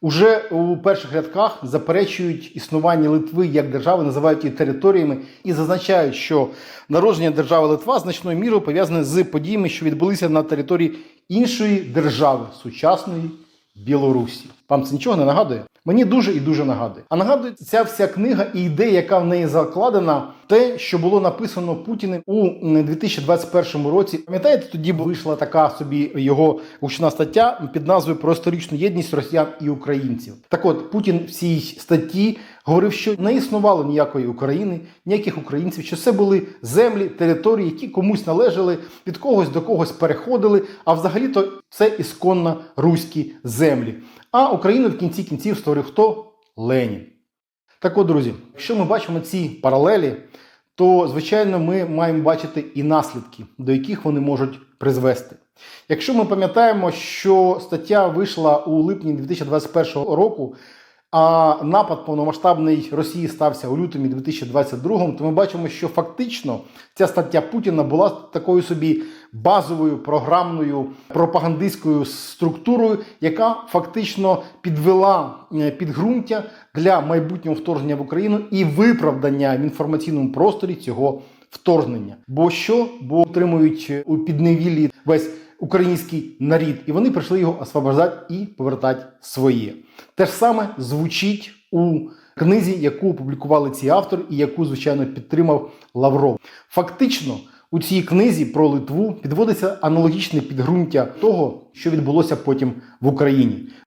уже у перших рядках заперечують існування Литви як держави, називають її територіями і зазначають, що народження держави Литва значною мірою пов'язане з подіями, що відбулися на території іншої держави сучасної Білорусі. Вам це нічого не нагадує? Мені дуже і дуже нагадує. А нагадує ця вся книга і ідея, яка в неї закладена, те, що було написано Путіним у 2021 році. Пам'ятаєте, тоді вийшла така собі його гучна стаття під назвою про історичну єдність росіян і українців. Так от Путін в цій статті говорив, що не існувало ніякої України, ніяких українців, що це були землі, території, які комусь належали, від когось до когось переходили. А взагалі-то це ісконно руські землі. А Україну в кінці кінців створив хто? Ленін. Так от, друзі, якщо ми бачимо ці паралелі, то звичайно ми маємо бачити і наслідки, до яких вони можуть призвести. Якщо ми пам'ятаємо, що стаття вийшла у липні 2021 року, а напад повномасштабний Росії стався у лютому 2022, то ми бачимо, що фактично ця стаття Путіна була такою собі базовою програмною пропагандистською структурою, яка фактично підвела е, підґрунтя для майбутнього вторгнення в Україну і виправдання в інформаційному просторі цього вторгнення. Бо що? Бо отримують у підневіллі весь український нарід, і вони прийшли його освобождати і повертати своє. Те ж саме звучить у книзі, яку опублікували ці автори, і яку, звичайно, підтримав Лавров. Фактично, у цій книзі про Литву підводиться аналогічне підґрунтя того, що відбулося потім в Україні.